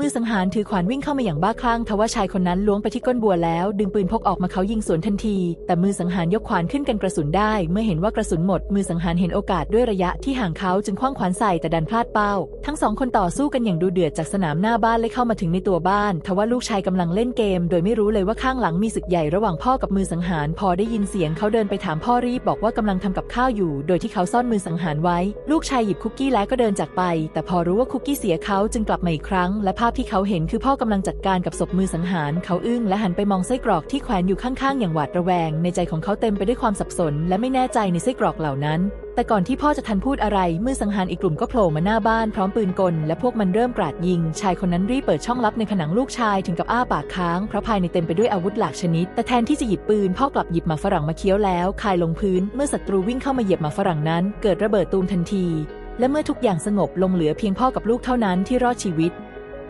มือสังหารถือขวานวิ่งเข้ามาอย่างบ้าคลั่งทว่าชายคนนั้นล้วงไปที่ก้นบัวแล้ว ดึงปืนพกออกมาเขายิงสวนทันที แต่มือสังหารยกขวานขึ้นกันกระสุนได้ เมื่อเห็นว่ากระสุนหมด มือสังหารเห็นโอกาสด้วยระยะที่ห่างเขาจึงคว้างขวานใส่แต่ดันพลาดเป้า ทั้งสองคนต่อสู้กันอย่างดูเดือดจากสนามหน้าบ้านและเข้ามาถึงในตัวบ้าน ทว่าลูกชายกำลังเล่นเกม โดยไม่รู้เลยว่าข้างหลังมีศึกใหญ่ระหว่างพ่อกับมือสังหาร พอได้ยินเสียงเขาเดินไปถามพ่อรีบบอกว่ากำลังทำกับข้าวอยู่ โดยที่เขาซ่อนมือสังหารไว้ ลูกชายหยิบคุกกี้แล้วก็เดินจากไป แต่พอรู้ว่าคุกกี้เสียเขาจึงกลับมาอีกครั้งและภาพที่เขาเห็นคือพ่อกำลังจัดการกับศพมือสังหาร เขาอึ้งและหันไปมองไส้กรอกที่แขวนอยู่ข้างๆ อย่างหวาดระแวง ในใจของเขาเต็มไปด้วยความสับสน และไม่แน่ใจในไส้กรอกเหล่านั้น แต่ก่อนที่พ่อจะทันพูดอะไร มือสังหารอีกกลุ่มก็โผล่มาหน้าบ้านพร้อมปืนกล และพวกมันเริ่มกราดยิง ชายคนนั้นรีบเปิดช่องลับในผนังลูกชายถึงกับอ้าปากค้างเพราะภายในเต็มไปด้วยอาวุธหลากชนิด แต่แทนที่จะหยิบปืนพ่อกลับหยิบหมาฝรั่งมาเคี้ยวแล้วคายลงพื้น เมื่อศัตรูวิ่งเข้ามาเหยียบหมาฝรั่งนั้น เกิดระเบิดตูมทันทีและเมื่อทุกอย่างสงบลงเหลือเพียงพ่อกับลูกเท่านั้นที่รอดชีวิต